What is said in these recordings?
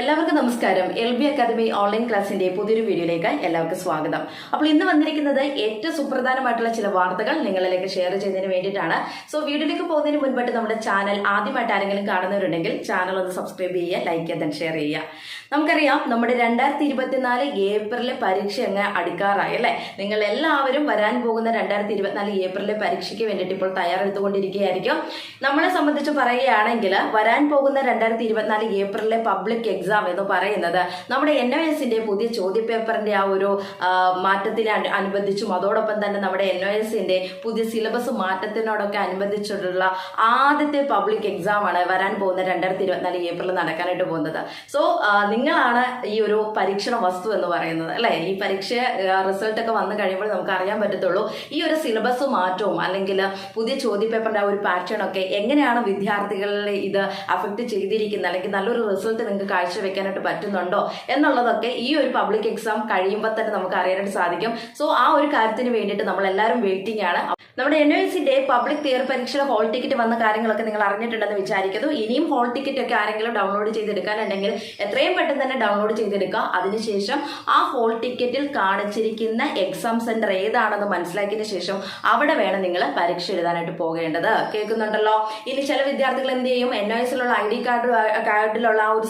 എല്ലാവർക്കും നമസ്കാരം. L B academy online ക്ലാസിന്റെ പുതിയൊരു വീഡിയോയിലേക്ക് എല്ലാവർക്കും സ്വാഗതം. അപ്പോൾ ഇന്ന് വന്നിരിക്കുന്നത് ഏറ്റവും സുപ്രധാനമായിട്ടുള്ള ചില വാർത്തകൾ നിങ്ങളിലേക്ക് ഷെയർ ചെയ്യുന്നതിന് വേണ്ടിയിട്ടാണ്. സോ വീഡിയോയിലേക്ക് പോകുന്നതിന് മുൻപായിട്ട് നമ്മുടെ ചാനൽ ആദ്യമായിട്ട് ആരെങ്കിലും കാണുന്നവരുണ്ടെങ്കിൽ ചാനൽ ഒന്ന് സബ്സ്ക്രൈബ് ചെയ്യുക ലൈക്ക് ചെയ്യുക ഷെയർ ചെയ്യുക. നമുക്കറിയാം നമ്മുടെ രണ്ടായിരത്തി ഇരുപത്തിനാല് ഏപ്രിലെ പരീക്ഷ അങ്ങ് അടുക്കാറായി അല്ലേ? നിങ്ങൾ എല്ലാവരും വരാൻ പോകുന്ന രണ്ടായിരത്തി ഇരുപത്തിനാല് ഏപ്രിലെ പരീക്ഷയ്ക്ക് വേണ്ടിയിട്ട് ഇപ്പോൾ തയ്യാറെടുത്തുകൊണ്ടിരിക്കുകയായിരിക്കും. നമ്മളെ സംബന്ധിച്ച് പറയുകയാണെങ്കിൽ വരാൻ പോകുന്ന രണ്ടായിരത്തി ഇരുപത്തിനാല് ഏപ്രിലെ പബ്ലിക് എക്സാം എന്ന് പറയുന്നത്. നമ്മുടെ എൻ ഒ എസിന്റെ പുതിയ ചോദ്യപേപ്പറിന്റെ ആ ഒരു മാറ്റത്തിനെ അനു- അനുബന്ധിച്ചും അതോടൊപ്പം തന്നെ നമ്മുടെ എൻ ഒ എസിന്റെ പുതിയ സിലബസ് മാറ്റത്തിനോടൊക്കെ അനുബന്ധിച്ചിട്ടുള്ള ആദ്യത്തെ പബ്ലിക് എക്സാം ആണ് വരാൻ പോകുന്ന രണ്ടായിരത്തി ഇരുപത്തിനാല് ഏപ്രിൽ നടക്കാനായിട്ട് പോകുന്നത്. സോ നിങ്ങളാണ് ഈ ഒരു പരീക്ഷണ വസ്തു എന്ന് പറയുന്നത് അല്ലെ? ഈ പരീക്ഷ റിസൾട്ട് ഒക്കെ വന്നു കഴിയുമ്പോൾ നമുക്ക് അറിയാൻ പറ്റത്തുള്ളൂ ഈ ഒരു സിലബസ് മാറ്റവും അല്ലെങ്കിൽ പുതിയ ചോദ്യപേപ്പറിന്റെ ആ ഒരു പാറ്റേൺ ഒക്കെ എങ്ങനെയാണ് വിദ്യാർത്ഥികളെ ഇത് അഫക്റ്റ് ചെയ്തിരിക്കുന്നത് അല്ലെങ്കിൽ നല്ലൊരു റിസൾട്ട് നിങ്ങൾക്ക് കാഴ്ചവെക്കാനായിട്ട് പറ്റുന്നുണ്ടോ എന്നുള്ളതൊക്കെ ഈ ഒരു പബ്ലിക് എക്സാം കഴിയുമ്പോൾ തന്നെ നമുക്ക് അറിയാനായിട്ട് സാധിക്കും. സോ ആ ഒരു കാര്യത്തിന് വേണ്ടിയിട്ട് നമ്മൾ എല്ലാവരും വെയിറ്റിംഗ് ആണ്. നമ്മുടെ എൻ എസിന്റെ പബ്ലിക് തിയർ പരീക്ഷയുടെ ഹോൾ ടിക്കറ്റ് വന്ന കാര്യങ്ങളൊക്കെ നിങ്ങൾ അറിഞ്ഞിട്ടുണ്ടെന്ന് വിചാരിക്കുന്നു. ഇനിയും ഹോൾ ടിക്കറ്റ് ഒക്കെ ആരെങ്കിലും ഡൗൺലോഡ് ചെയ്തെടുക്കാനുണ്ടെങ്കിൽ എത്രയും പെട്ടെന്ന് തന്നെ ഡൗൺലോഡ് ചെയ്തെടുക്കുക. അതിനുശേഷം ആ ഹോൾ ടിക്കറ്റിൽ കാണിച്ചിരിക്കുന്ന എക്സാം സെന്റർ ഏതാണെന്ന് മനസ്സിലാക്കിയതിനു ശേഷം അവിടെ വേണം നിങ്ങൾ പരീക്ഷ എഴുതാനായിട്ട് പോകേണ്ടത്. കേൾക്കുന്നുണ്ടല്ലോ? ഇനി ചില വിദ്യാർത്ഥികൾ എന്ത് ചെയ്യും? എൻ എസിലുള്ള ഐ ഡി കാർഡ് കാർഡിലുള്ള ആ ഒരു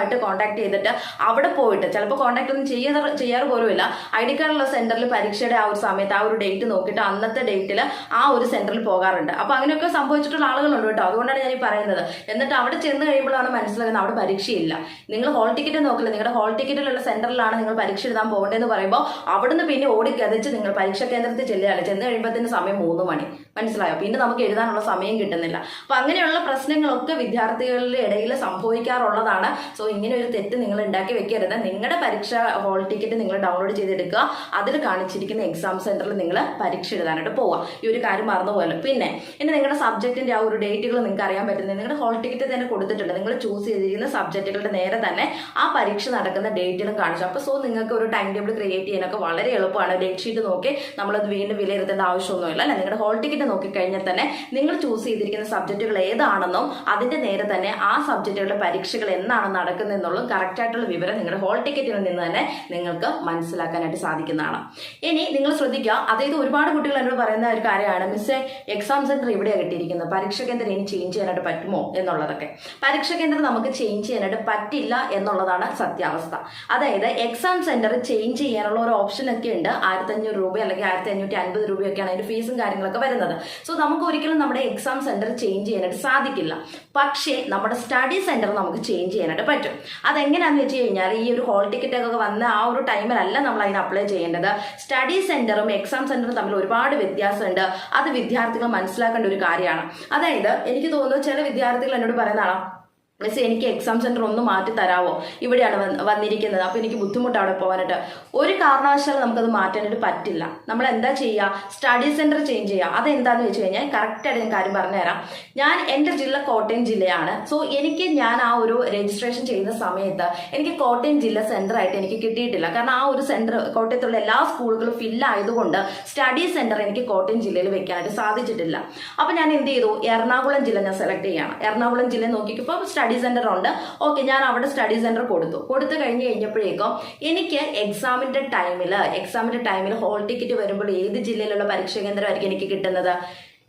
സെന്ററുമായിട്ട് കോൺടാക്ട് ചെയ്തിട്ട് അവിടെ പോയിട്ട് ചിലപ്പോൾ കോൺടാക്ട് ഒന്നും ചെയ്യാറ് ചെയ്യാറ് പോലുമില്ല. ഐ ഡി കാർഡുള്ള സെന്ററിൽ പരീക്ഷയുടെ ആ ഒരു സമയത്ത് ആ ഒരു ഡേറ്റ് നോക്കിയിട്ട് അന്നത്തെ ഡേറ്റിൽ ആ ഒരു സെന്ററിൽ പോകാറുണ്ട്. അപ്പോൾ അങ്ങനെയൊക്കെ സംഭവിച്ചിട്ടുള്ള ആളുകളുണ്ട് കേട്ടോ. അതുകൊണ്ടാണ് ഞാൻ ഈ പറയുന്നത്. എന്നിട്ട് അവിടെ ചെന്ന് കഴിയുമ്പോഴാണ് മനസ്സിലാകുന്നത് അവിടെ പരീക്ഷയില്ല. നിങ്ങൾ ഹോൾ ടിക്കറ്റ് നോക്കില്ല. നിങ്ങളുടെ ഹോൾ ടിക്കറ്റിലുള്ള സെന്ററിലാണ് നിങ്ങൾ പരീക്ഷ എഴുതാൻ പോകേണ്ടതെന്ന് പറയുമ്പോൾ അവിടുന്ന് പിന്നെ ഓടി കതച്ച് നിങ്ങൾ പരീക്ഷാ കേന്ദ്രത്തിൽ ചെല്ലുകയാണ്. ചെന്ന് കഴിയുമ്പോഴത്തേന് സമയം മൂന്ന് മണി. മനസ്സിലായോ? പിന്നെ നമുക്ക് എഴുതാനുള്ള സമയം കിട്ടുന്നില്ല. അപ്പൊ അങ്ങനെയുള്ള പ്രശ്നങ്ങളൊക്കെ വിദ്യാർത്ഥികളുടെ ഇടയിൽ സംഭവിക്കാറുള്ളതാണ്. സോ ഇങ്ങനെ ഒരു തെറ്റ് നിങ്ങൾ ഉണ്ടാക്കി വെക്കരുത്. നിങ്ങളുടെ പരീക്ഷ ഹോൾ ടിക്കറ്റ് നിങ്ങൾ ഡൗൺലോഡ് ചെയ്തെടുക്കുക. അതിൽ കാണിച്ചിരിക്കുന്ന എക്സാം സെന്ററിൽ നിങ്ങൾ പരീക്ഷ എഴുതാനായിട്ട് പോവുക. ഈ ഒരു കാര്യം മറന്നുപോകല്ലോ പിന്നെ ഇനി നിങ്ങളുടെ സബ്ജക്റ്റിന്റെ ആ ഒരു ഡേറ്റുകൾ നിങ്ങൾക്ക് അറിയാൻ പറ്റുന്നത് നിങ്ങളുടെ ഹോൾ ടിക്കറ്റ് തന്നെ കൊടുത്തിട്ടുണ്ട്. നിങ്ങൾ ചൂസ് ചെയ്തിരിക്കുന്ന സബ്ജക്റ്റുകളുടെ നേരെ തന്നെ ആ പരീക്ഷ നടക്കുന്ന ഡേറ്റിലും കാണിച്ചു. അപ്പോൾ സോ നിങ്ങൾക്ക് ഒരു ടൈം ടേബിൾ ക്രിയേറ്റ് ചെയ്യാനൊക്കെ വളരെ എളുപ്പമാണ്. ഡേറ്റ് ഷീറ്റ് നോക്കി നമ്മളത് വീണ്ടും വിലയിരുത്തേണ്ട ആവശ്യമൊന്നുമില്ല അല്ലെ? നിങ്ങളുടെ ഹോൾ ടിക്കറ്റ് നോക്കിക്കഴിഞ്ഞാൽ തന്നെ നിങ്ങൾ ചൂസ് ചെയ്തിരിക്കുന്ന സബ്ജക്റ്റുകൾ ഏതാണെന്നും അതിന്റെ നേരെ തന്നെ ആ സബ്ജക്റ്റുകളുടെ പരീക്ഷകൾ എന്നാണ് നടക്കുന്നത് എന്നുള്ളതും കറക്റ്റ് ആയിട്ടുള്ള വിവരം നിങ്ങളുടെ ഹോൾ ടിക്കറ്റിൽ നിന്ന് തന്നെ നിങ്ങൾക്ക് മനസ്സിലാക്കാനായിട്ട് സാധിക്കുന്നതാണ്. ഇനി നിങ്ങൾ ശ്രദ്ധിക്കുക അതായത് ഒരുപാട് കുട്ടികൾ എന്നോട് പറയുന്ന ഒരു കാര്യമാണ് മിസ് എക്സാം സെന്റർ ഇവിടെയാണ് കിട്ടിയിരിക്കുന്നത് പരീക്ഷ കേന്ദ്രം ഇനി ചേഞ്ച് ചെയ്യാനായിട്ട് പറ്റുമോ? എന്നുള്ളതൊക്കെ. പരീക്ഷ കേന്ദ്രം നമുക്ക് ചേഞ്ച് ചെയ്യാനായിട്ട് പറ്റില്ല എന്നുള്ളതാണ് സത്യാവസ്ഥ. അതായത് എക്സാം സെന്റർ ചേഞ്ച് ചെയ്യാനുള്ള ഒരു ഓപ്ഷൻ ഒക്കെ ഉണ്ട് ആയിരത്തി അഞ്ഞൂറ് രൂപ അല്ലെങ്കിൽ ആയിരത്തി അഞ്ഞൂറ്റി അൻപത് രൂപയൊക്കെയാണ് അതിന്റെ ഫീസും കാര്യങ്ങളൊക്കെ വരുന്നത്. സോ നമുക്ക് ഒരിക്കലും നമ്മുടെ എക്സാം സെന്റർ ചേഞ്ച് ചെയ്യാനായിട്ട് സാധിക്കില്ല. പക്ഷേ നമ്മുടെ സ്റ്റഡി സെന്റർ നമുക്ക് ചേഞ്ച് ചെയ്യാനായിട്ട് പറ്റും. അതെങ്ങനെയാണെന്ന് വെച്ച് കഴിഞ്ഞാൽ ഈ ഒരു ഹോൾ ടിക്കറ്റ് ഒക്കെ വന്ന ആ ഒരു ടൈമിലല്ല നമ്മൾ അതിന് അപ്ലൈ ചെയ്യേണ്ടത്. സ്റ്റഡി സെന്ററും എക്സാം സെന്ററും തമ്മിൽ ഒരുപാട് വ്യത്യാസമുണ്ട്. അത് വിദ്യാർത്ഥികൾ മനസ്സിലാക്കേണ്ട ഒരു കാര്യമാണ്. അതായത് എനിക്ക് തോന്നുന്നു ചില വിദ്യാർത്ഥികൾ എന്നോട് പറയുന്നതാണ് മിസ് എനിക്ക് എക്സാം സെന്റർ ഒന്ന് മാറ്റി തരാവോ? ഇവിടെയാണ് വന്ന് വന്നിരിക്കുന്നത്. അപ്പോൾ എനിക്ക് ബുദ്ധിമുട്ട് അവിടെ പോകാനായിട്ട്. ഒരു കാരണവശാലും നമുക്കത് മാറ്റാനായിട്ട് പറ്റില്ല. നമ്മൾ എന്താ ചെയ്യുക സ്റ്റഡി സെന്റർ ചേഞ്ച് ചെയ്യുക അതെന്താന്ന് വെച്ച് കഴിഞ്ഞാൽ കറക്റ്റായിട്ട് ഞാൻ കാര്യം പറഞ്ഞുതരാം. ഞാൻ എന്റെ ജില്ല കോട്ടയം ജില്ലയാണ്. സോ എനിക്ക് ഞാൻ ആ ഒരു രജിസ്ട്രേഷൻ ചെയ്യുന്ന സമയത്ത് എനിക്ക് കോട്ടയം ജില്ല സെന്റർ ആയിട്ട് എനിക്ക് കിട്ടിയിട്ടില്ല. കാരണം ആ ഒരു സെന്റർ കോട്ടയത്തുള്ള എല്ലാ സ്കൂളുകളും ഫില്ലായതുകൊണ്ട് സ്റ്റഡി സെന്റർ എനിക്ക് കോട്ടയം ജില്ലയിൽ വെക്കാനായിട്ട് സാധിച്ചിട്ടില്ല. അപ്പോൾ ഞാൻ എന്ത് ചെയ്തു? എറണാകുളം ജില്ല ഞാൻ സെലക്ട് ചെയ്യുകയാണ് എറണാകുളം ജില്ല നോക്കിയപ്പോൾ സ്റ്റഡി സെന്റർ ഉണ്ട്. ഓക്കെ ഞാൻ അവിടെ സ്റ്റഡി സെന്റർ കൊടുത്തു. കൊടുത്തു കഴിഞ്ഞ് കഴിഞ്ഞപ്പോഴേക്കും എനിക്ക് എക്സാമിന്റെ ടൈമിൽ എക്സാമിന്റെ ടൈമിൽ ഹോൾ ടിക്കറ്റ് വരുമ്പോൾ ഏത് ജില്ലയിലുള്ള പരീക്ഷാ കേന്ദ്രമായിരിക്കും എനിക്ക് കിട്ടുന്നത്?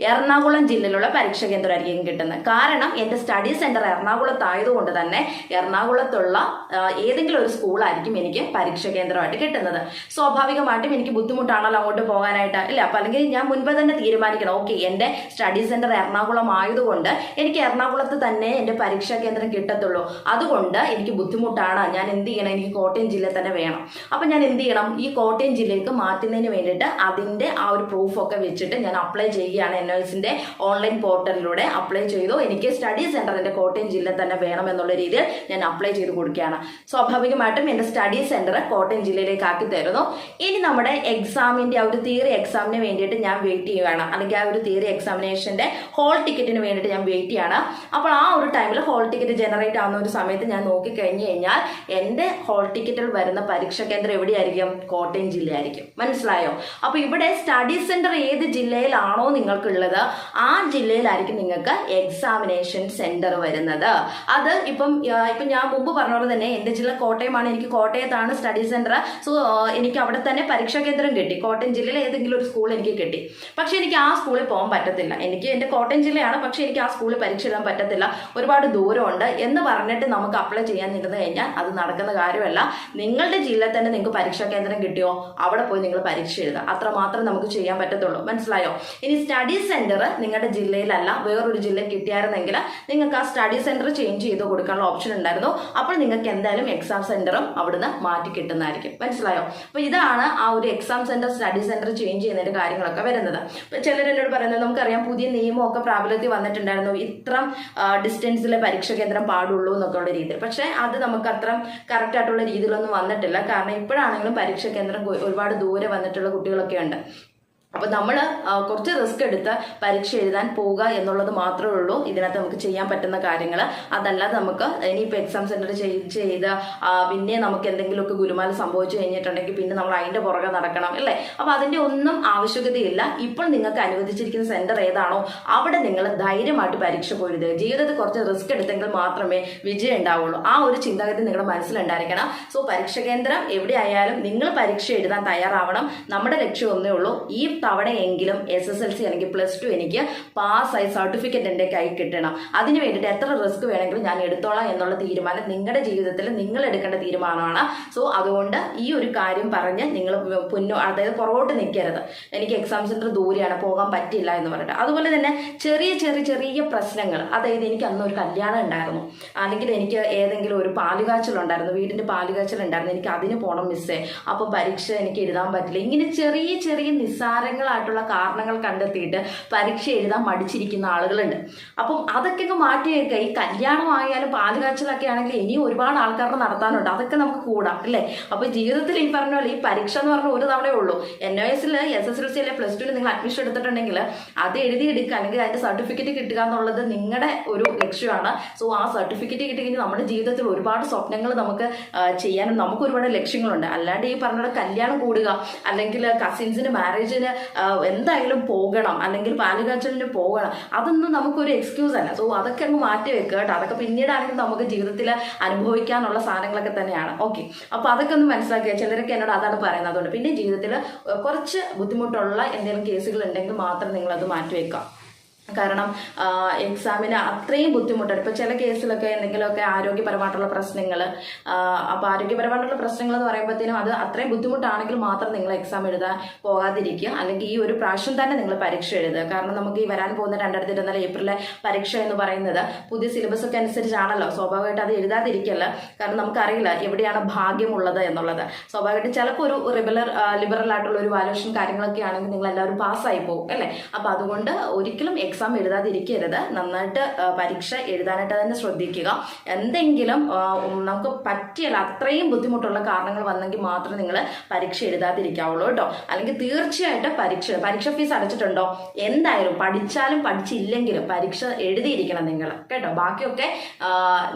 എറണാകുളം ജില്ലയിലുള്ള പരീക്ഷാ കേന്ദ്രമായിരിക്കും കിട്ടുന്നത്. കാരണം എന്റെ സ്റ്റഡി സെന്റർ എറണാകുളത്തായതുകൊണ്ട് തന്നെ എറണാകുളത്തുള്ള ഏതെങ്കിലും ഒരു സ്കൂളായിരിക്കും എനിക്ക് പരീക്ഷാ കേന്ദ്രമായിട്ട് കിട്ടുന്നത്. സ്വാഭാവികമായിട്ടും എനിക്ക് ബുദ്ധിമുട്ടാണല്ലോ അങ്ങോട്ട് പോകാനായിട്ട് ഇല്ല അപ്പം അല്ലെങ്കിൽ ഞാൻ മുൻപ് തന്നെ തീരുമാനിക്കണം. ഓക്കെ എന്റെ സ്റ്റഡി സെന്റർ എറണാകുളം ആയതുകൊണ്ട് എനിക്ക് എറണാകുളത്ത് തന്നെ എന്റെ പരീക്ഷാ കേന്ദ്രം കിട്ടത്തുള്ളൂ. അതുകൊണ്ട് എനിക്ക് ബുദ്ധിമുട്ടാണ്. ഞാൻ എന്ത് ചെയ്യണം? എനിക്ക് കോട്ടയം ജില്ലയിൽ തന്നെ വേണം. അപ്പം ഞാൻ എന്ത് ചെയ്യണം? ഈ കോട്ടയം ജില്ലയിലേക്ക് മാറ്റുന്നതിന് വേണ്ടിയിട്ട് അതിന്റെ ആ ഒരു പ്രൂഫൊക്കെ വെച്ചിട്ട് ഞാൻ അപ്ലൈ ചെയ്യുകയാണ് എൻ എസിന്റെ ഓൺലൈൻ പോർട്ടലിലൂടെ അപ്ലൈ ചെയ്തു. എനിക്ക് സ്റ്റഡി സെന്റർ എന്റെ കോട്ടയം ജില്ലയിൽ തന്നെ വേണം എന്നുള്ള രീതിയിൽ ഞാൻ അപ്ലൈ ചെയ്ത് കൊടുക്കുകയാണ്. സ്വാഭാവികമായിട്ടും എന്റെ സ്റ്റഡി സെന്റർ കോട്ടയം ജില്ലയിലേക്ക് ആക്കി തരുന്നു. ഇനി നമ്മുടെ എക്സാമിന്റെ ആ ഒരു തിയറി എക്സാമിന് വേണ്ടിയിട്ട് ഞാൻ വെയിറ്റ് ചെയ്യുകയാണ്. അല്ലെങ്കിൽ ആ ഒരു തിയറി എക്സാമിനേഷന്റെ ഹോൾ ടിക്കറ്റിന് വേണ്ടിയിട്ട് ഞാൻ വെയിറ്റ് ചെയ്യാണ് അപ്പോൾ ആ ഒരു ടൈമിൽ ഹോൾ ടിക്കറ്റ് ജനറേറ്റ് ആവുന്ന ഒരു സമയത്ത് ഞാൻ നോക്കി കഴിഞ്ഞു കഴിഞ്ഞാൽ എന്റെ ഹോൾ ടിക്കറ്റിൽ വരുന്ന പരീക്ഷാ കേന്ദ്രം എവിടെയായിരിക്കും? കോട്ടയം ജില്ലയായിരിക്കും. മനസ്സിലായോ? അപ്പോൾ ഇവിടെ സ്റ്റഡി സെന്റർ ഏത് ജില്ലയിലാണോ നിങ്ങൾക്കുള്ളത് ജില്ലയുള്ളത് ആ ജില്ലയിലായിരിക്കും നിങ്ങൾക്ക് എക്സാമിനേഷൻ സെന്റർ വരുന്നത്. അത് ഇപ്പം ഇപ്പം ഞാൻ മുമ്പ് പറഞ്ഞ പോലെ തന്നെ എന്റെ ജില്ല കോട്ടയമാണ്. എനിക്ക് കോട്ടയത്താണ് സ്റ്റഡി സെന്റർ സോ എനിക്ക് അവിടെ തന്നെ പരീക്ഷാ കേന്ദ്രം കിട്ടി. കോട്ടയം ജില്ലയിൽ ഏതെങ്കിലും ഒരു സ്കൂൾ എനിക്ക് കിട്ടി. പക്ഷെ എനിക്ക് ആ സ്കൂളിൽ പോകാൻ പറ്റത്തില്ല. എനിക്ക് എന്റെ കോട്ടയം ജില്ലയാണ്. പക്ഷെ എനിക്ക് ആ സ്കൂളിൽ പരീക്ഷ എഴുതാൻ പറ്റത്തില്ല. ഒരുപാട് ദൂരമുണ്ട്. എന്ന് പറഞ്ഞിട്ട് നമുക്ക് അപ്ലൈ ചെയ്യാൻ ഇരുന്ന് കഴിഞ്ഞാൽ അത് നടക്കുന്ന കാര്യമല്ല. നിങ്ങളുടെ ജില്ലയിൽ തന്നെ നിങ്ങൾക്ക് പരീക്ഷാ കേന്ദ്രം കിട്ടിയോ? അവിടെ പോയി നിങ്ങൾ പരീക്ഷ എഴുതുക. അത്രമാത്രം നമുക്ക് ചെയ്യാൻ പറ്റത്തുള്ളൂ. മനസ്സിലായോ? ഇനി സ്റ്റഡി സെന്റർ നിങ്ങളുടെ ജില്ലയിലല്ല വേറൊരു ജില്ലയിൽ കിട്ടിയായിരുന്നെങ്കിൽ നിങ്ങൾക്ക് ആ സ്റ്റഡി സെന്റർ ചേഞ്ച് ചെയ്ത് കൊടുക്കാനുള്ള ഓപ്ഷൻ ഉണ്ടായിരുന്നു. അപ്പോൾ നിങ്ങൾക്ക് എന്തായാലും എക്സാം സെന്ററും അവിടുന്ന് മാറ്റി കിട്ടുന്നതായിരിക്കും. മനസ്സിലായോ? അപ്പൊ ഇതാണ് ആ ഒരു exam centre study centre change ചെയ്യുന്നതിന്റെ കാര്യങ്ങളൊക്കെ വരുന്നത്. ചിലർ എന്നോട് പറയുന്നത് നമുക്കറിയാം പുതിയ നിയമമൊക്കെ പ്രാബല്യത്തിൽ വന്നിട്ടുണ്ടായിരുന്നു. ഇത്ര ഡിസ്റ്റൻസിലെ പരീക്ഷ കേന്ദ്രം പാടുള്ളൂ എന്നൊക്കെ ഉള്ള രീതിയിൽ. പക്ഷേ അത് നമുക്ക് അത്ര കറക്റ്റ് ആയിട്ടുള്ള രീതിയിലൊന്നും വന്നിട്ടില്ല. കാരണം ഇപ്പോഴാണെങ്കിലും പരീക്ഷ കേന്ദ്രം ഒരുപാട് ദൂരെ വന്നിട്ടുള്ള കുട്ടികളൊക്കെ ഉണ്ട്. അപ്പൊ നമ്മൾ കുറച്ച് റിസ്ക് എടുത്ത് പരീക്ഷ എഴുതാൻ പോവുക എന്നുള്ളത് മാത്രമേ ഉള്ളൂ. ഇതിനകത്ത് നമുക്ക് ചെയ്യാൻ പറ്റുന്ന കാര്യങ്ങൾ അതല്ലാതെ നമുക്ക് ഇനിയിപ്പോൾ എക്സാം സെന്റർ ചെയ്ത് പിന്നെ നമുക്ക് എന്തെങ്കിലുമൊക്കെ ഗുരുമാല സംഭവിച്ചു കഴിഞ്ഞിട്ടുണ്ടെങ്കിൽ പിന്നെ നമ്മൾ അതിന്റെ പുറകെ നടക്കണം അല്ലേ? അപ്പൊ അതിന്റെ ഒന്നും ആവശ്യകതയില്ല. ഇപ്പോൾ നിങ്ങൾക്ക് അനുവദിച്ചിരിക്കുന്ന സെന്റർ ഏതാണോ അവിടെ നിങ്ങൾ ധൈര്യമായിട്ട് പരീക്ഷ പോയിരുത് ജീവിതത്തിൽ കുറച്ച് റിസ്ക് എടുത്തെങ്കിൽ മാത്രമേ വിജയം ഉണ്ടാവുള്ളൂ. ആ ഒരു ചിന്താഗതി നിങ്ങളുടെ മനസ്സിലുണ്ടായിരിക്കണം. സോ പരീക്ഷ കേന്ദ്രം എവിടെയായാലും നിങ്ങൾ പരീക്ഷ എഴുതാൻ തയ്യാറാവണം. നമ്മുടെ ലക്ഷ്യം ഒന്നേ ഉള്ളൂ. ഈ തവണയെങ്കിലും എസ് എസ് എൽ സി അല്ലെങ്കിൽ പ്ലസ് ടു എനിക്ക് പാസ്സായി സർട്ടിഫിക്കറ്റ് എന്റെ കൈ കിട്ടണം. അതിന് വേണ്ടിയിട്ട് എത്ര റിസ്ക് വേണമെങ്കിലും ഞാൻ എടുത്തോളാം എന്നുള്ള തീരുമാനം നിങ്ങളുടെ ജീവിതത്തിൽ നിങ്ങൾ എടുക്കേണ്ട തീരുമാനമാണ്. സോ അതുകൊണ്ട് ഈ ഒരു കാര്യം പറഞ്ഞ് നിങ്ങൾ പുന്നോ അതായത് പുറകോട്ട് നിൽക്കരുത്. എനിക്ക് എക്സാം സെന്റർ ദൂരെയാണ് പോകാൻ പറ്റില്ല എന്ന് പറഞ്ഞിട്ട്. അതുപോലെ തന്നെ ചെറിയ ചെറിയ ചെറിയ പ്രശ്നങ്ങൾ. അതായത് എനിക്ക് അന്ന് ഒരു കല്യാണം ഉണ്ടായിരുന്നു. അല്ലെങ്കിൽ എനിക്ക് ഏതെങ്കിലും ഒരു പാലുകാച്ചലുണ്ടായിരുന്നു വീടിന്റെ പാലുകാച്ചലുണ്ടായിരുന്നു എനിക്ക് അതിന് പോകണം മിസ്സേ അപ്പോൾ പരീക്ഷ എനിക്ക് എഴുതാൻ പറ്റില്ല. ഇങ്ങനെ ചെറിയ ചെറിയ നിസ്സാരങ്ങളായിട്ടുള്ള കാരണങ്ങൾ കണ്ടെത്തിയിട്ട് പരീക്ഷ എഴുതാൻ മടിച്ചിരിക്കുന്ന ആളുകളുണ്ട്. അപ്പം അതൊക്കെ അങ്ങ് മാറ്റി വെക്കുക ഈ കല്യാണമായാലും പാലുകാച്ചലൊക്കെ ആണെങ്കിൽ ഇനിയും ഒരുപാട് ആൾക്കാരുടെ നടത്താനുണ്ട്. അതൊക്കെ നമുക്ക് കൂടാം അല്ലേ? അപ്പൊ ജീവിതത്തിൽ ഈ പറഞ്ഞ പോലെ ഈ പരീക്ഷ എന്ന് പറഞ്ഞാൽ ഒരു തവണയേ ഉള്ളൂ. എൻ ഒ എസിൽ എസ് എസ് എൽ സി അല്ലെ പ്ലസ് ടുവിൽ നിങ്ങൾ അഡ്മിഷൻ എടുത്തിട്ടുണ്ടെങ്കിൽ അത് എഴുതി എടുക്കുക. അല്ലെങ്കിൽ അതിന്റെ സർട്ടിഫിക്കറ്റ് കിട്ടുക എന്നുള്ളത് നിങ്ങളുടെ ഒരു ലക്ഷ്യമാണ്. സോ ആ സർട്ടിഫിക്കറ്റ് കിട്ടി കഴിഞ്ഞാൽ നമ്മുടെ ജീവിതത്തിൽ ഒരുപാട് സ്വപ്നങ്ങൾ നമുക്ക് ചെയ്യാനും നമുക്ക് ഒരുപാട് ലക്ഷ്യങ്ങളുണ്ട്. അല്ലാണ്ട് ഈ പറഞ്ഞ കല്യാണം കൂടുക അല്ലെങ്കിൽ കസിൻസിന് മാരേജിന് എന്തായാലും പോകണം. അല്ലെങ്കിൽ പാലുകാച്ചലിന് പോകണം. അതൊന്നും നമുക്കൊരു എക്സ്ക്യൂസ് അല്ല. സോ അതൊക്കെ അങ്ങ് മാറ്റി വെക്കുക കേട്ടോ. അതൊക്കെ പിന്നീടാണെങ്കിൽ നമുക്ക് ജീവിതത്തിൽ അനുഭവിക്കാനുള്ള സാധനങ്ങളൊക്കെ തന്നെയാണ്. ഓക്കെ അപ്പൊ അതൊക്കെ ഒന്ന് മനസ്സിലാക്കുക. ചിലരൊക്കെ എന്നോട് അതാണ് പറയുന്നത്. അതുകൊണ്ട് പിന്നെ ജീവിതത്തിൽ കുറച്ച് ബുദ്ധിമുട്ടുള്ള എന്തെങ്കിലും കേസുകൾ ഉണ്ടെങ്കിൽ മാത്രം നിങ്ങൾ അത് മാറ്റി വെക്കുക. കാരണം എക്സാമിന് അത്രയും ബുദ്ധിമുട്ടാണ്. ഇപ്പൊ ചില കേസിലൊക്കെ എന്തെങ്കിലുമൊക്കെ ആരോഗ്യപരമായിട്ടുള്ള പ്രശ്നങ്ങൾ അപ്പൊ ആരോഗ്യപരമായിട്ടുള്ള പ്രശ്നങ്ങൾ എന്ന് പറയുമ്പോഴത്തേനും അത് അത്രയും ബുദ്ധിമുട്ടാണെങ്കിൽ മാത്രം നിങ്ങൾ എക്സാം എഴുതാൻ പോകാതിരിക്കുക. അല്ലെങ്കിൽ ഈ ഒരു പ്രാവശ്യം തന്നെ നിങ്ങൾ പരീക്ഷ എഴുതുക. കാരണം നമുക്ക് ഈ വരാൻ പോകുന്ന രണ്ടായിരത്തി ഇരുപത്തിനാല് ഏപ്രിലെ പരീക്ഷ എന്ന് പറയുന്നത് പുതിയ സിലബസ് ഒക്കെ അനുസരിച്ചാണല്ലോ. സ്വാഭാവികമായിട്ട് അത് എഴുതാതിരിക്കല്ല. കാരണം നമുക്കറിയില്ല എവിടെയാണ് ഭാഗ്യമുള്ളത് എന്നുള്ളത്. സ്വാഭാവികമായിട്ട് ചിലപ്പോൾ ഒരു റിബലർ ലിബറൽ ആയിട്ടുള്ള ഒരു വാലുവേഷൻ കാര്യങ്ങളൊക്കെ ആണെങ്കിൽ നിങ്ങൾ എല്ലാവരും പാസ്സായി പോകും. അല്ലേ? അപ്പൊ അതുകൊണ്ട് ഒരിക്കലും എഴുതാതിരിക്കരുത്. നന്നായിട്ട് പരീക്ഷ എഴുതാനായിട്ട് തന്നെ ശ്രദ്ധിക്കുക. എന്തെങ്കിലും നമുക്ക് പറ്റിയല്ല അത്രയും ബുദ്ധിമുട്ടുള്ള കാരണങ്ങൾ വന്നെങ്കിൽ മാത്രം നിങ്ങൾ പരീക്ഷ എഴുതാതിരിക്കാവുള്ളൂ കേട്ടോ. അല്ലെങ്കിൽ തീർച്ചയായിട്ടും പരീക്ഷ പരീക്ഷ ഫീസ് അടച്ചിട്ടുണ്ടോ? എന്തായാലും പഠിച്ചാലും പഠിച്ചില്ലെങ്കിലും പരീക്ഷ എഴുതിയിരിക്കണം നിങ്ങൾ കേട്ടോ. ബാക്കിയൊക്കെ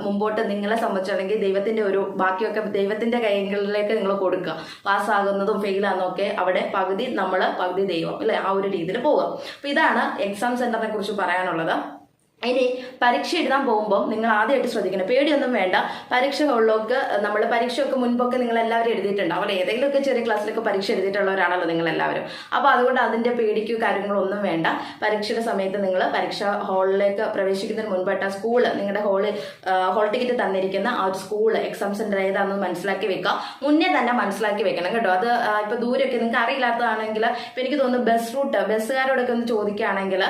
മുമ്പോട്ട് നിങ്ങളെ സംബന്ധിച്ചാണെങ്കിൽ ദൈവത്തിന്റെ ഒരു ബാക്കിയൊക്കെ ദൈവത്തിന്റെ കൈകളിലേക്ക് നിങ്ങൾ കൊടുക്കുക. പാസ്സാകുന്നതും ഫെയിലാകുന്നതും ഒക്കെ അവിടെ പകുതി നമ്മൾ പകുതി ദൈവം അല്ലെ? ആ ഒരു രീതിയിൽ പോവുക. അപ്പൊ ഇതാണ് എക്സാം സെന്ററിനെ കുറിച്ച് പറയാനുള്ളത്. ഇനി പരീക്ഷ എഴുതാൻ പോകുമ്പോൾ നിങ്ങൾ ആദ്യമായിട്ട് ശ്രദ്ധിക്കണം. പേടിയൊന്നും വേണ്ട. പരീക്ഷ പരീക്ഷകളിലൊക്കെ നമ്മൾ പരീക്ഷയൊക്കെ മുൻപൊക്കെ നിങ്ങൾ എല്ലാവരും എഴുതിയിട്ടുണ്ടാവും ഏതെങ്കിലുമൊക്കെ ചെറിയ ക്ലാസ്സിലൊക്കെ പരീക്ഷ എഴുതിയിട്ടുള്ളവരാണല്ലോ നിങ്ങൾ എല്ലാവരും അപ്പോൾ അതുകൊണ്ട് അതിന്റെ പേടിക്കോ കാര്യങ്ങളൊന്നും വേണ്ട. പരീക്ഷയുടെ സമയത്ത് നിങ്ങൾ പരീക്ഷ ഹാളിലേക്ക് പ്രവേശിക്കുന്നതിന് മുൻപായിട്ട് ആ സ്കൂൾ നിങ്ങളുടെ ഹാളിൽ ഹോൾ ടിക്കറ്റ് തന്നിരിക്കുന്ന ആ ഒരു സ്കൂൾ എക്സാം സെന്റർ ഏതാണെന്ന് മനസ്സിലാക്കി വെക്കുക. മുന്നേ തന്നെ മനസ്സിലാക്കി വെക്കണം കേട്ടോ. അത് ഇപ്പോൾ ഇപ്പൊ ദൂരമൊക്കെ നിങ്ങൾക്ക് അറിയില്ലാത്തതാണെങ്കിൽ ഇപ്പോൾ എനിക്ക് തോന്നുന്നു ബസ് റൂട്ട് ബസ്സുകാരോടൊക്കെ ഒന്ന് ചോദിക്കുകയാണെങ്കിൽ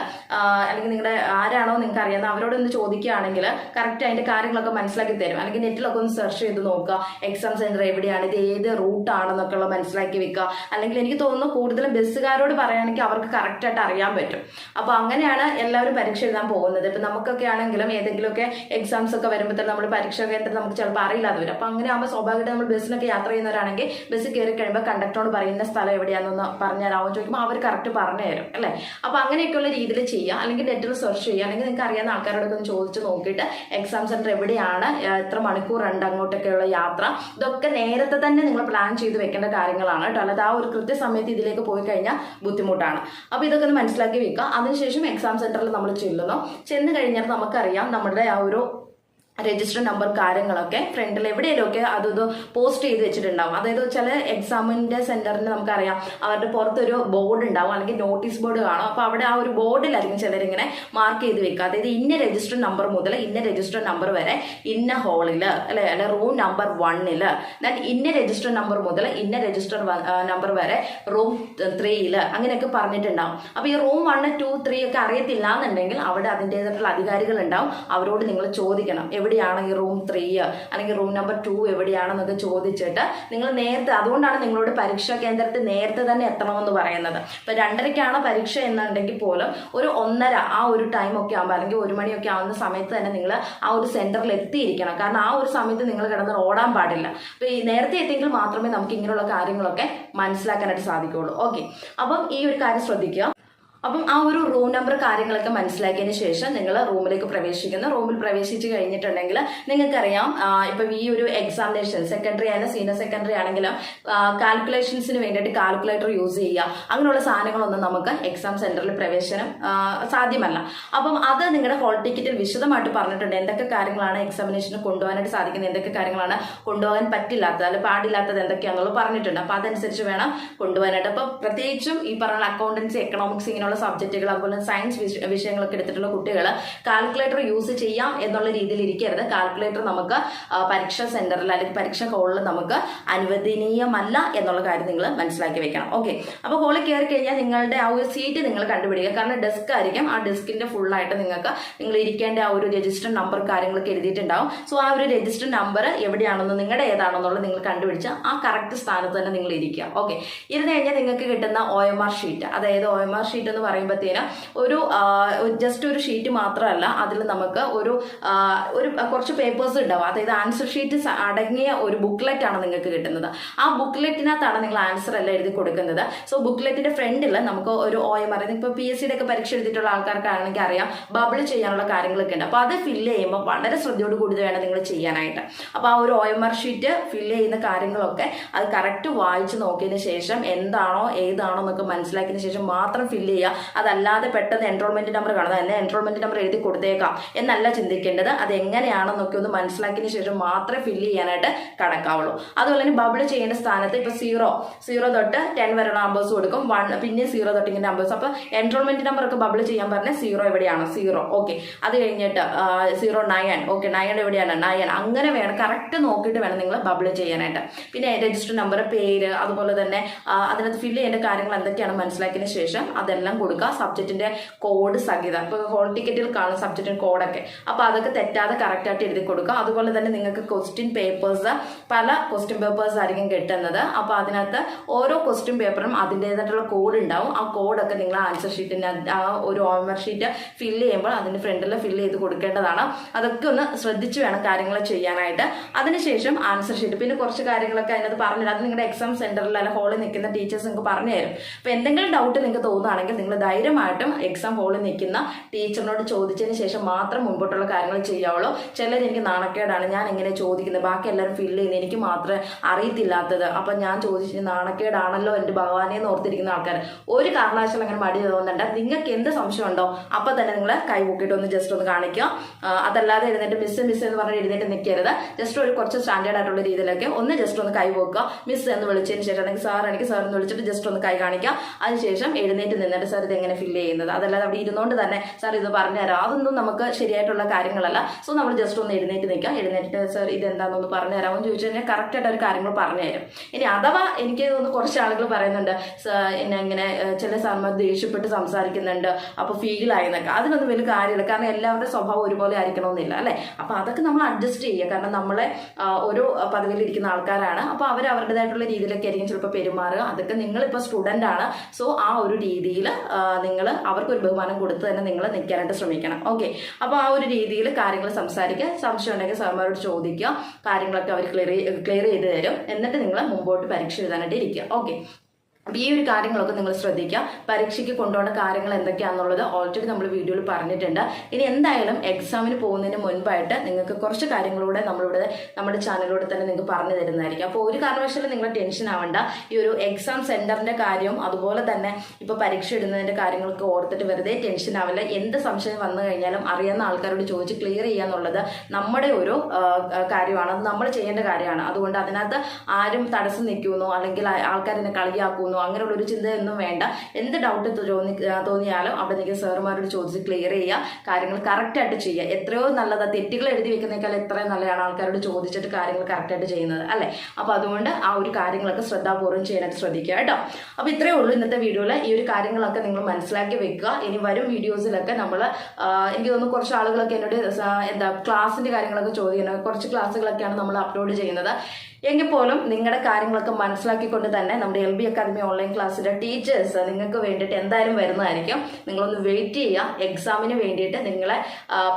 അല്ലെങ്കിൽ നിങ്ങളുടെ ആരാണോ നിങ്ങൾക്ക് അറിയാവുന്ന അവരോടൊന്ന് ചോദിക്കുകയാണെങ്കിൽ കറക്റ്റ് അതിന്റെ കാര്യങ്ങളൊക്കെ മനസ്സിലാക്കി തരും. അല്ലെങ്കിൽ നെറ്റിലൊക്കെ ഒന്ന് സെർച്ച് ചെയ്ത് നോക്കുക. എക്സാം സെന്റർ എവിടെയാണ് ഇത് ഏത് റൂട്ടാണെന്നൊക്കെ ഉള്ള മനസ്സിലാക്കി വെക്കുക. അല്ലെങ്കിൽ എനിക്ക് തോന്നുന്നു കൂടുതലും ബസ്സുകാരോട് പറയുകയാണെങ്കിൽ അവർക്ക് കറക്റ്റ് ആയിട്ട് അറിയാൻ പറ്റും. അപ്പൊ അങ്ങനെയാണ് എല്ലാവരും പരീക്ഷ എഴുതാൻ പോകുന്നത്. ഇപ്പൊ നമുക്കൊക്കെ ആണെങ്കിലും ഏതെങ്കിലുമൊക്കെ എക്സാംസ് ഒക്കെ വരുമ്പോൾ നമ്മൾ പരീക്ഷ കേന്ദ്രം നമുക്ക് ചിലപ്പോൾ അറിയില്ലാതെ വരും. അപ്പൊ അങ്ങനെ ആകുമ്പോൾ സ്വാഭാവികമായിട്ട് നമ്മൾ ബസ്സിനൊക്കെ യാത്ര ചെയ്യുന്നവരാണെങ്കിൽ ബസ് കയറി കഴിയുമ്പോൾ കണ്ടക്ടറോട് പറയുന്ന സ്ഥലം എവിടെയാണെന്ന് പറഞ്ഞുതരാമോ ചോദിക്കുമ്പോൾ അവർ കറക്റ്റ് പറഞ്ഞു തരും അല്ലേ? അപ്പൊ അങ്ങനെയൊക്കെയുള്ള രീതിയിൽ ചെയ്യുക. അല്ലെങ്കിൽ നെറ്റിൽ സെർച്ച് ചെയ്യുക. അല്ലെങ്കിൽ നിങ്ങൾക്ക് അറിയാവുന്ന ആൾക്കാരോടൊക്കെ ഒന്ന് ചോദിച്ചു നോക്കിയിട്ട് എക്സാം സെന്റർ എവിടെയാണ് എത്ര മണിക്കൂറുണ്ട് അങ്ങോട്ടൊക്കെയുള്ള യാത്ര. ഇതൊക്കെ നേരത്തെ തന്നെ നിങ്ങൾ പ്ലാൻ ചെയ്ത് വെക്കേണ്ട കാര്യങ്ങളാണ് കേട്ടോ. അല്ലാതെ ആ ഒരു കൃത്യസമയത്ത് ഇതിലേക്ക് പോയി കഴിഞ്ഞാൽ ബുദ്ധിമുട്ടാണ്. അപ്പോൾ ഇതൊക്കെ ഒന്ന് മനസ്സിലാക്കി വെക്കുക. അതിനുശേഷം എക്സാം സെന്ററിൽ നമ്മൾ ചെല്ലുന്നു. ചെന്ന് കഴിഞ്ഞാൽ നമുക്കറിയാം നമ്മുടെ ആ ഒരു രജിസ്റ്റർ നമ്പർ കാര്യങ്ങളൊക്കെ ഫ്രണ്ടിൽ എവിടെയെങ്കിലുമൊക്കെ അത് പോസ്റ്റ് ചെയ്ത് വെച്ചിട്ടുണ്ടാവും. അതായത് ചില എക്സാമിന്റെ സെന്ററിന് നമുക്കറിയാം അവരുടെ പുറത്തൊരു ബോർഡ് ഉണ്ടാവും അല്ലെങ്കിൽ നോട്ടീസ് ബോർഡ് കാണും. അപ്പോൾ അവിടെ ആ ഒരു ബോർഡിലായിരിക്കും ചിലരിങ്ങനെ മാർക്ക് ചെയ്ത് വെക്കുക. അതായത് ഇന്ന രജിസ്റ്റർ നമ്പർ മുതൽ ഇന്ന രജിസ്റ്റർ നമ്പർ വരെ ഇന്ന ഹോളിൽ അല്ലെ? അല്ലെ റൂം നമ്പർ വണ്ണിൽ ദാറ്റ് ഇന്ന രജിസ്റ്റർ നമ്പർ മുതൽ ഇന്ന രജിസ്റ്റർ നമ്പർ വരെ റൂം ത്രീയിൽ അങ്ങനെയൊക്കെ പറഞ്ഞിട്ടുണ്ടാവും. അപ്പോൾ ഈ റൂം വൺ ടു ത്രീ ഒക്കെ അറിയത്തില്ല എന്നുണ്ടെങ്കിൽ അവിടെ അതിന്റെതായിട്ടുള്ള അധികാരികൾ ഉണ്ടാവും. അവരോട് നിങ്ങൾ ചോദിക്കണം. എവിടെയാണ് ഈ റൂം ത്രീ അല്ലെങ്കിൽ റൂം നമ്പർ ടു എവിടെയാണെന്നൊക്കെ ചോദിച്ചിട്ട് നിങ്ങൾ നേരത്തെ അതുകൊണ്ടാണ് നിങ്ങളോട് പരീക്ഷാ കേന്ദ്രത്തിൽ നേരത്തെ തന്നെ എത്തണമെന്ന് പറയുന്നത്. ഇപ്പൊ രണ്ടരയ്ക്കാണ് പരീക്ഷ എന്നുണ്ടെങ്കിൽ പോലും ഒരു ഒന്നര ആ ഒരു ടൈം ഒക്കെ ആകുമ്പോൾ അല്ലെങ്കിൽ ഒരു മണിയൊക്കെ ആവുന്ന സമയത്ത് തന്നെ നിങ്ങൾ ആ ഒരു സെന്ററിൽ എത്തിയിരിക്കണം. കാരണം ആ ഒരു സമയത്ത് നിങ്ങൾ കിടന്ന് ഓടാൻ പാടില്ല. അപ്പോൾ ഈ നേരത്തെ എത്തിയെങ്കിൽ മാത്രമേ നമുക്ക് ഇങ്ങനെയുള്ള കാര്യങ്ങളൊക്കെ മനസ്സിലാക്കാനായിട്ട് സാധിക്കുള്ളൂ ഓക്കെ അപ്പം ഈ ഒരു കാര്യം ശ്രദ്ധിക്കുക. അപ്പം ആ ഒരു റൂം നമ്പർ കാര്യങ്ങളൊക്കെ മനസ്സിലാക്കിയതിന് ശേഷം നിങ്ങൾ റൂമിലേക്ക് പ്രവേശിക്കുന്നു. റൂമിൽ പ്രവേശിച്ച് കഴിഞ്ഞിട്ടുണ്ടെങ്കിൽ നിങ്ങൾക്കറിയാം ഇപ്പം ഈ ഒരു എക്സാമിനേഷൻ സെക്കൻഡറി ആയാലും സീനിയർ സെക്കൻഡറി ആണെങ്കിലും കാൽക്കുലേഷൻസിന് വേണ്ടിയിട്ട് കാൽക്കുലേറ്റർ യൂസ് ചെയ്യുക. അങ്ങനെയുള്ള സാധനങ്ങളൊന്നും നമുക്ക് എക്സാം സെന്ററിൽ പ്രവേശനം സാധ്യമല്ല. അപ്പം അത് നിങ്ങളുടെ ഹോൾ ടിക്കറ്റിൽ വിശദമായിട്ട് പറഞ്ഞിട്ടുണ്ട്. എന്തൊക്കെ കാര്യങ്ങളാണ് എക്സാമിനേഷന് കൊണ്ടുപോകാനായിട്ട് സാധിക്കുന്നത്? എന്തൊക്കെ കാര്യങ്ങളാണ് കൊണ്ടുപോകാൻ പറ്റില്ലാത്തത്? അല്ലെങ്കിൽ പാടില്ലാത്തത് എന്തൊക്കെയാണെന്നുള്ളത് പറഞ്ഞിട്ടുണ്ട്. അപ്പം അതനുസരിച്ച് വേണം കൊണ്ടുപോകാനായിട്ട്. അപ്പം പ്രത്യേകിച്ചും ഈ പറഞ്ഞ അക്കൗണ്ടൻസി എക്കണോമിക്സ് ഇങ്ങനെയുള്ള സബ്ജക്റ്റുകൾ അതുപോലെ സയൻസ് വിഷയങ്ങളൊക്കെ എടുത്തിട്ടുള്ള കുട്ടികൾ കാൽക്കുലേറ്റർ യൂസ് ചെയ്യാം എന്നുള്ള രീതിയിൽ ഇരിക്കരുത്. കാൽക്കുലേറ്റർ നമുക്ക് പരീക്ഷാ സെന്ററിൽ അല്ലെങ്കിൽ പരീക്ഷാ ഹോളിൽ നമുക്ക് അനുവദനീയമല്ല എന്നുള്ള കാര്യം നിങ്ങൾ മനസ്സിലാക്കി വെക്കണം. ഓക്കെ അപ്പോൾ ഹോളിൽ കയറി കഴിഞ്ഞാൽ നിങ്ങളുടെ ആ ഒരു സീറ്റ് നിങ്ങൾ കണ്ടുപിടിക്കുക. കാരണം ഡെസ്ക് ആയിരിക്കും. ആ ഡെസ്കിന്റെ ഫുള്ളായിട്ട് നിങ്ങൾക്ക് നിങ്ങൾ ഇരിക്കേണ്ട ആ ഒരു രജിസ്റ്റർ നമ്പർ കാര്യങ്ങളൊക്കെ എഴുതിയിട്ടുണ്ടാവും. സോ ആ ഒരു രജിസ്റ്റർ നമ്പർ എവിടെയാണെന്ന് നിങ്ങളുടെ ഏതാണെന്നുള്ളത് നിങ്ങൾ കണ്ടുപിടിച്ച് ആ കറക്റ്റ് സ്ഥാനത്ത് തന്നെ നിങ്ങൾ ഇരിക്കുക. ഓക്കെ ഇരുന്ന് കഴിഞ്ഞാൽ നിങ്ങൾക്ക് കിട്ടുന്ന ഒ എം ആർ ഷീറ്റ് അതായത് ഒ എം ആർ ഷീറ്റ് എന്ന് പറയുമ്പോഴത്തേന് ഒരു ജസ്റ്റ് ഒരു ഷീറ്റ് മാത്രമല്ല അതിൽ നമുക്ക് ഒരു ഒരു കുറച്ച് പേപ്പേഴ്സ് ഉണ്ടാവും. അതായത് ആൻസർ ഷീറ്റ് അടങ്ങിയ ഒരു ബുക്ക്ലെറ്റ് ആണ് നിങ്ങൾക്ക് കിട്ടുന്നത്. ആ ബുക്ക്ലെറ്റിനകത്താണ് നിങ്ങൾ ആൻസർ എല്ലാം എഴുതി കൊടുക്കുന്നത്. സോ ബുക്ക്ലെറ്റിന്റെ ഫ്രണ്ടിൽ നമുക്ക് ഒരു ഒ എം ആർ ഇപ്പോൾ പി എസ് സിയുടെ ഒക്കെ പരീക്ഷ എഴുതിയിട്ടുള്ള ആൾക്കാർക്കാണെങ്കിൽ അറിയാം ബബിൾ ചെയ്യാനുള്ള കാര്യങ്ങളൊക്കെ ഉണ്ട്. അപ്പോൾ അത് ഫില്ല് ചെയ്യുമ്പോൾ വളരെ ശ്രദ്ധയോട് കൂടി വേണം നിങ്ങൾ ചെയ്യാനായിട്ട്. അപ്പോൾ ആ ഒരു O M R sheet fill ചെയ്യുന്ന കാര്യങ്ങളൊക്കെ അത് കറക്റ്റ് വായിച്ച് നോക്കിയതിന് ശേഷം എന്താണോ ഏതാണോ എന്നൊക്കെ മനസ്സിലാക്കിയതിന് ശേഷം മാത്രം ഫില്ല് ചെയ്യുക അതല്ലാതെ പെട്ടെന്ന് എൻറോൾമെന്റ് നമ്പർ കാണുന്നത് എന്നാൽ എൻറോൾമെന്റ് നമ്പർ എഴുതി കൊടുത്തേക്കാം എന്നല്ല ചിന്തിക്കേണ്ടത്. അത് എങ്ങനെയാണെന്നൊക്കെ ഒന്ന് മനസ്സിലാക്കിയതിന് ശേഷം മാത്രമേ ഫില്ല് ചെയ്യാനായിട്ട് കടക്കാവുള്ളൂ അതുപോലെ തന്നെ ബബിൾ ചെയ്യേണ്ട സ്ഥാനത്ത് ഇപ്പൊ സീറോ സീറോ തൊട്ട് ടെൻ വരെയുള്ള നമ്പേഴ്സ് കൊടുക്കും. വൺ പിന്നെ സീറോ തൊട്ട് ഇങ്ങനെ നമ്പേഴ്സ് അപ്പോൾ എൻറോൾമെന്റ് നമ്പർ ഒക്കെ ബബിൾ ചെയ്യാൻ പറഞ്ഞ സീറോ എവിടെയാണ്? സീറോ ഓക്കെ അത് കഴിഞ്ഞിട്ട് സീറോ നയൻ ഓക്കെ നയൻ എവിടെയാണ്? നയൻ അങ്ങനെ വേണം. കറക്റ്റ് നോക്കിയിട്ട് വേണം നിങ്ങൾ ബബിൾ ചെയ്യാനായിട്ട്. പിന്നെ രജിസ്റ്റർ നമ്പർ പേര് അതുപോലെ തന്നെ അതിനകത്ത് ഫില്ല് ചെയ്യേണ്ട കാര്യങ്ങൾ എന്തൊക്കെയാണ് മനസ്സിലാക്കിയതിന് ശേഷം അതെല്ലാം കൊടുക്കുക സബ്ജക്റ്റിന്റെ കോഡ് സഹിതം. ഇപ്പോൾ ഹോൾ ടിക്കറ്റിൽ കാണുന്ന സബ്ജക്റ്റിന്റെ കോഡൊക്കെ അപ്പോൾ അതൊക്കെ തെറ്റാതെ കറക്റ്റ് ആയിട്ട് എഴുതി കൊടുക്കുക. അതുപോലെ തന്നെ നിങ്ങൾക്ക് ക്വസ്റ്റ്യൻ പേപ്പേഴ്സ് പല ക്വസ്റ്റ്യൻ പേപ്പേഴ്സ് ആയിരിക്കും കിട്ടുന്നത്. അപ്പോൾ അതിനകത്ത് ഓരോ ക്വസ്റ്റ്യൻ പേപ്പറും അതിന്റെതായിട്ടുള്ള കോഡ് ഉണ്ടാവും. ആ കോഡൊക്കെ നിങ്ങൾ ആൻസർ ഷീറ്റിന് ആ ഒരു ഓമർ ഷീറ്റ് ഫില്ല് ചെയ്യുമ്പോൾ അതിന്റെ ഫ്രണ്ടിൽ ഫില്ല് ചെയ്ത് കൊടുക്കേണ്ടതാണ്. അതൊക്കെ ഒന്ന് ശ്രദ്ധിച്ച് വേണം കാര്യങ്ങൾ ചെയ്യാനായിട്ട്. അതിനുശേഷം ആൻസർ ഷീറ്റ് പിന്നെ കുറച്ച് കാര്യങ്ങളൊക്കെ അതിനകത്ത് പറഞ്ഞുതരാം. അത് നിങ്ങളുടെ എക്സാം സെന്ററിൽ അല്ലെങ്കിൽ ഹോളിൽ നിൽക്കുന്ന ടീച്ചേഴ്സ് നിങ്ങൾക്ക് പറഞ്ഞു തരും അപ്പോൾ എന്തെങ്കിലും ഡൗട്ട് നിങ്ങൾക്ക് തോന്നുകയാണെങ്കിൽ നിങ്ങൾ ധൈര്യമായിട്ടും എക്സാം ഹോളിൽ നിൽക്കുന്ന ടീച്ചറിനോട് ചോദിച്ചതിന് ശേഷം മാത്രം മുമ്പോട്ടുള്ള കാര്യങ്ങൾ ചെയ്യാവുള്ളൂ. ചിലർ എനിക്ക് നാണക്കേടാണ് ഞാൻ എങ്ങനെ ചോദിക്കുന്നത്. ബാക്കി എല്ലാവരും ഫില്ല് ചെയ്യുന്നത് എനിക്ക് മാത്രമേ അറിയത്തില്ലാത്തത്. അപ്പം ഞാൻ ചോദിച്ചിട്ട് നാണക്കേടാണല്ലോ എന്റെ ഭഗവാനെ എന്ന് ഓർത്തിരിക്കുന്ന ആൾക്കാർ ഒരു കാരണവശാലും അങ്ങനെ മടി തോന്നുന്നുണ്ട് നിങ്ങൾക്ക് എന്ത് സംശയം ഉണ്ടോ അപ്പം തന്നെ നിങ്ങൾ കൈ പൊക്കിയിട്ട് ഒന്ന് ജസ്റ്റ് ഒന്ന് കാണിക്കുക. അതല്ലാതെ എഴുന്നേറ്റ് മിസ് മിസ് എന്ന് പറഞ്ഞ് എഴുന്നേറ്റ് നിൽക്കരുത്. ജസ്റ്റ് ഒരു കുറച്ച് സ്റ്റാൻഡേർഡ് ആയിട്ടുള്ള രീതിയിലൊക്കെ ഒന്ന് ജസ്റ്റ് ഒന്ന് കൈ പോക്കുക. മിസ് എന്ന് വിളിച്ചതിന് ശേഷം അല്ലെങ്കിൽ സാർ എനിക്ക് സാർ എന്ന് വിളിച്ചിട്ട് ജസ്റ്റ് ഒന്ന് കൈ കാണിക്കുക. അതിനുശേഷം എഴുന്നേറ്റ് നിന്നിട്ട് സാർ ഇത് എങ്ങനെ ഫില്ല് ചെയ്യുന്നത്? അതല്ലാതെ അവിടെ ഇരുന്നുകൊണ്ട് തന്നെ സാർ ഇത് പറഞ്ഞു തരാം. അതൊന്നും നമുക്ക് ശരിയായിട്ടുള്ള കാര്യങ്ങളല്ല. സോ നമ്മൾ ജസ്റ്റ് ഒന്ന് എഴുന്നേറ്റ് നിൽക്കാം. എഴുന്നേറ്റ് സാർ ഇത് എന്താണെന്നൊന്ന് പറഞ്ഞു തരാമോ എന്ന് ചോദിച്ചു കഴിഞ്ഞാൽ കറക്റ്റ് ആയിട്ട് ഒരു കാര്യങ്ങൾ പറഞ്ഞു തരും. ഇനി അഥവാ എനിക്ക് തോന്നുന്നു കുറച്ച് ആളുകൾ പറയുന്നുണ്ട് "സാർ, എന്നെ ഇങ്ങനെ ചില സാർമാർ ദേഷ്യപ്പെട്ട് സംസാരിക്കുന്നുണ്ട്. അപ്പോൾ ഫീൽ ആയെന്നൊക്കെ അതിനൊന്നും വലിയ കാര്യമില്ല. കാരണം എല്ലാവരുടെ സ്വഭാവം ഒരുപോലെ ആയിരിക്കണമെന്നില്ല അല്ലേ? അപ്പോൾ അതൊക്കെ നമ്മൾ അഡ്ജസ്റ്റ് ചെയ്യുക. കാരണം നമ്മളെ ഒരു ഇരിക്കുന്ന ആൾക്കാരാണ്. അപ്പോൾ അവർ അവരുടേതായിട്ടുള്ള രീതിയിലൊക്കെ ആയിരിക്കും ചിലപ്പോൾ പെരുമാറുക. അതൊക്കെ നിങ്ങളിപ്പോൾ സ്റ്റുഡന്റ് ആണ്. സോ ആ ഒരു രീതിയിൽ നിങ്ങൾ അവർക്ക് ഒരു ബഹുമാനം കൊടുത്ത് തന്നെ നിങ്ങൾ നിൽക്കാനായിട്ട് ശ്രമിക്കണം. ഓക്കെ അപ്പോൾ ആ ഒരു രീതിയിൽ കാര്യങ്ങൾ സംസാരിക്കുക. സംശയം ഉണ്ടെങ്കിൽ സാർമാരോട് ചോദിക്കുക. കാര്യങ്ങളൊക്കെ അവർ ക്ലിയർ ക്ലിയർ ചെയ്ത് തരും. എന്നിട്ട് നിങ്ങൾ മുമ്പോട്ട് പരീക്ഷ എഴുതാനായിട്ട് ഇരിക്കുക. ഓക്കെ അപ്പോൾ ഈ ഒരു കാര്യങ്ങളൊക്കെ നിങ്ങൾ ശ്രദ്ധിക്കുക. പരീക്ഷയ്ക്ക് കൊണ്ടുപോകേണ്ട കാര്യങ്ങൾ എന്തൊക്കെയാണെന്നുള്ളത് ഓൾറെഡി നമ്മൾ വീഡിയോയിൽ പറഞ്ഞിട്ടുണ്ട്. ഇനി എന്തായാലും എക്സാമിന് പോകുന്നതിന് മുൻപായിട്ട് നിങ്ങൾക്ക് കുറച്ച് കാര്യങ്ങളൂടെ നമ്മളിവിടെ നമ്മുടെ ചാനലിലൂടെ തന്നെ നിങ്ങൾക്ക് പറഞ്ഞു തരുന്നതായിരിക്കും. അപ്പോൾ ഒരു കാരണവശാലും നിങ്ങൾ ടെൻഷൻ ആവണ്ട. ഈ ഒരു എക്സാം സെന്ററിന്റെ കാര്യവും അതുപോലെ തന്നെ ഇപ്പോൾ പരീക്ഷ ഇടുന്നതിന്റെ കാര്യങ്ങളൊക്കെ ഓർത്തിട്ട് വെറുതെ ടെൻഷൻ ആവില്ല. എന്ത് സംശയം വന്നു കഴിഞ്ഞാലും അറിയാവുന്ന ആൾക്കാരോട് ചോദിച്ച് ക്ലിയർ ചെയ്യാന്നുള്ളത് നമ്മുടെ ഒരു കാര്യമാണ്. അത് നമ്മൾ ചെയ്യേണ്ട കാര്യമാണ്. അതുകൊണ്ട് അതിനകത്ത് ആരും തടസ്സം നിൽക്കുമെന്നോ അല്ലെങ്കിൽ ആൾക്കാരെന്നെ കളിയാക്കുമെന്നോ അങ്ങനെയുള്ള ഒരു ചിന്തയൊന്നും വേണ്ട. എന്ത് ഡൗട്ട് തോന്നി തോന്നിയാലും അവിടെ നിൽക്കുന്ന സാറുമാരോട് ചോദിച്ച് ക്ലിയർ ചെയ്യുക കാര്യങ്ങൾ കറക്റ്റായിട്ട് ചെയ്യുക. എത്രയോ നല്ലതാണ് തെറ്റുകൾ എഴുതി വെക്കുന്നേക്കാൾ എത്രയും നല്ലതാണ് ആൾക്കാരോട് ചോദിച്ചിട്ട് കാര്യങ്ങൾ കറക്റ്റായിട്ട് ചെയ്യുന്നത് അല്ലേ? അപ്പോൾ അതുകൊണ്ട് ആ ഒരു കാര്യങ്ങളൊക്കെ ശ്രദ്ധാപൂർവം ചെയ്യാനായിട്ട് ശ്രദ്ധിക്കുക കേട്ടോ. അപ്പോൾ ഇത്രയേ ഉള്ളൂ ഇന്നത്തെ വീഡിയോയിൽ ഈ ഒരു കാര്യങ്ങളൊക്കെ നിങ്ങൾ മനസ്സിലാക്കി വെക്കുക. ഇനി വരും വീഡിയോസിലൊക്കെ നമ്മൾ എനിക്ക് തോന്നുന്നു കുറച്ച് ആളുകളൊക്കെ എന്നോട് എന്താ ക്ലാസ്സിന്റെ കാര്യങ്ങളൊക്കെ ചോദിക്കുന്നത് കുറച്ച് ക്ലാസ്സുകളൊക്കെയാണ് നമ്മൾ അപ്ലോഡ് ചെയ്യുന്നത്. എങ്കിൽ പോലും നിങ്ങളുടെ കാര്യങ്ങളൊക്കെ മനസ്സിലാക്കിക്കൊണ്ട് തന്നെ നമ്മുടെ എൽ ബി അക്കാദമി ഓൺലൈൻ ക്ലാസ്സിലെ ടീച്ചേഴ്സ് നിങ്ങൾക്ക് വേണ്ടിയിട്ട് എന്തായാലും വരുന്നതായിരിക്കും. നിങ്ങളൊന്ന് വെയിറ്റ് ചെയ്യുക. എക്സാമിന് വേണ്ടിയിട്ട് നിങ്ങളെ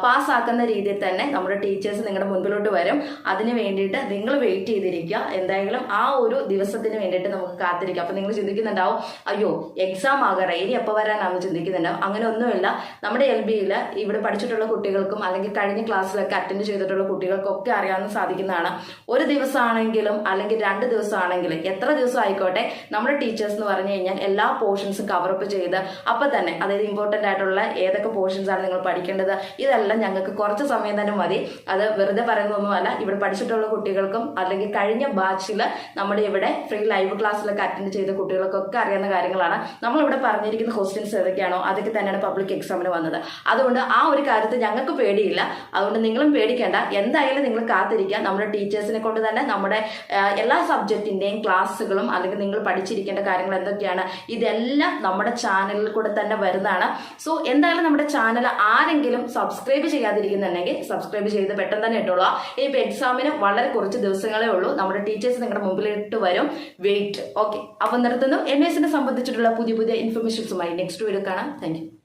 പാസ്സാക്കുന്ന രീതിയിൽ തന്നെ നമ്മുടെ ടീച്ചേഴ്സ് നിങ്ങളുടെ മുൻപിലോട്ട് വരും. അതിന് വേണ്ടിയിട്ട് നിങ്ങൾ വെയിറ്റ് ചെയ്തിരിക്കുക. എന്തായാലും ആ ഒരു ദിവസത്തിന് വേണ്ടിയിട്ട് നമുക്ക് കാത്തിരിക്കാം. അപ്പം നിങ്ങൾ ചിന്തിക്കുന്നുണ്ടാവും അയ്യോ എക്സാം ആകാറ ഇനി എപ്പോൾ വരാനാണെന്ന് ചിന്തിക്കുന്നുണ്ടാവും. അങ്ങനെ ഒന്നുമില്ല നമ്മുടെ എൽ ബിയിൽ ഇവിടെ പഠിച്ചിട്ടുള്ള കുട്ടികൾക്കും അല്ലെങ്കിൽ കഴിഞ്ഞ ക്ലാസ്സിലൊക്കെ അറ്റൻഡ് ചെയ്തിട്ടുള്ള കുട്ടികൾക്കൊക്കെ അറിയാവുന്ന സാധിക്കുന്നതാണ്. ഒരു ദിവസമാണെങ്കിലും അല്ലെങ്കിൽ രണ്ട് ദിവസമാണെങ്കിലും എത്ര ദിവസം ആയിക്കോട്ടെ നമ്മുടെ ടീച്ചേഴ്സ് എന്ന് പറഞ്ഞു കഴിഞ്ഞാൽ എല്ലാ പോർഷൻസും കവറപ്പ് ചെയ്ത് അപ്പൊ തന്നെ അതായത് ഇമ്പോർട്ടന്റ് ആയിട്ടുള്ള ഏതൊക്കെ പോർഷൻസ് ആണ് നിങ്ങൾ പഠിക്കേണ്ടത് ഇതെല്ലാം ഞങ്ങൾക്ക് കുറച്ച് സമയം തന്നെ മതി. അത് വെറുതെ പറയുന്നതൊന്നുമല്ല. ഇവിടെ പഠിച്ചിട്ടുള്ള കുട്ടികൾക്കും അല്ലെങ്കിൽ കഴിഞ്ഞ ബാച്ചിൽ നമ്മുടെ ഇവിടെ ഫ്രീ ലൈവ് ക്ലാസ്സിലൊക്കെ അറ്റൻഡ് ചെയ്ത കുട്ടികൾക്കൊക്കെ അറിയാവുന്ന കാര്യങ്ങളാണ്. നമ്മളിവിടെ പറഞ്ഞിരിക്കുന്ന ക്വസ്റ്റ്യൻസ് ഏതൊക്കെയാണോ അതൊക്കെ തന്നെയാണ് പബ്ലിക് എക്സാമിന് വന്നത്. അതുകൊണ്ട് ആ ഒരു കാര്യത്തിൽ ഞങ്ങൾക്ക് പേടിയില്ല. അതുകൊണ്ട് നിങ്ങളും പേടിക്കേണ്ട. എന്തായാലും നിങ്ങൾ കാത്തിരിക്കുക. നമ്മുടെ ടീച്ചേഴ്സിനെ കൊണ്ട് തന്നെ നമ്മുടെ എല്ലാ സബ്ജക്റ്റിന്റെയും ക്ലാസ്സുകളും അല്ലെങ്കിൽ നിങ്ങൾ പഠിച്ചിരിക്കേണ്ട കാര്യങ്ങൾ എന്തൊക്കെയാണ് ഇതെല്ലാം നമ്മുടെ ചാനലിൽ കൂടെ തന്നെ വരുന്നതാണ്. സോ എന്തായാലും നമ്മുടെ ചാനൽ ആരെങ്കിലും സബ്സ്ക്രൈബ് ചെയ്യാതിരിക്കുന്നുണ്ടെങ്കിൽ സബ്സ്ക്രൈബ് ചെയ്ത് പെട്ടെന്ന് തന്നെ ഇട്ടോളൂ. ഇനിയിപ്പോൾ എക്സാമിന് വളരെ കുറച്ച് ദിവസങ്ങളേ ഉള്ളൂ. നമ്മുടെ ടീച്ചേഴ്സ് നിങ്ങളുടെ മുമ്പിലിട്ട് വരും. വെയിറ്റ് ഓക്കെ അപ്പം നിർത്തുന്നു. എൻ എസിനെ സംബന്ധിച്ചിട്ടുള്ള പുതിയ പുതിയ ഇൻഫർമേഷൻസുമായി നെക്സ്റ്റ് വീഡിയോ കാണാം. താങ്ക്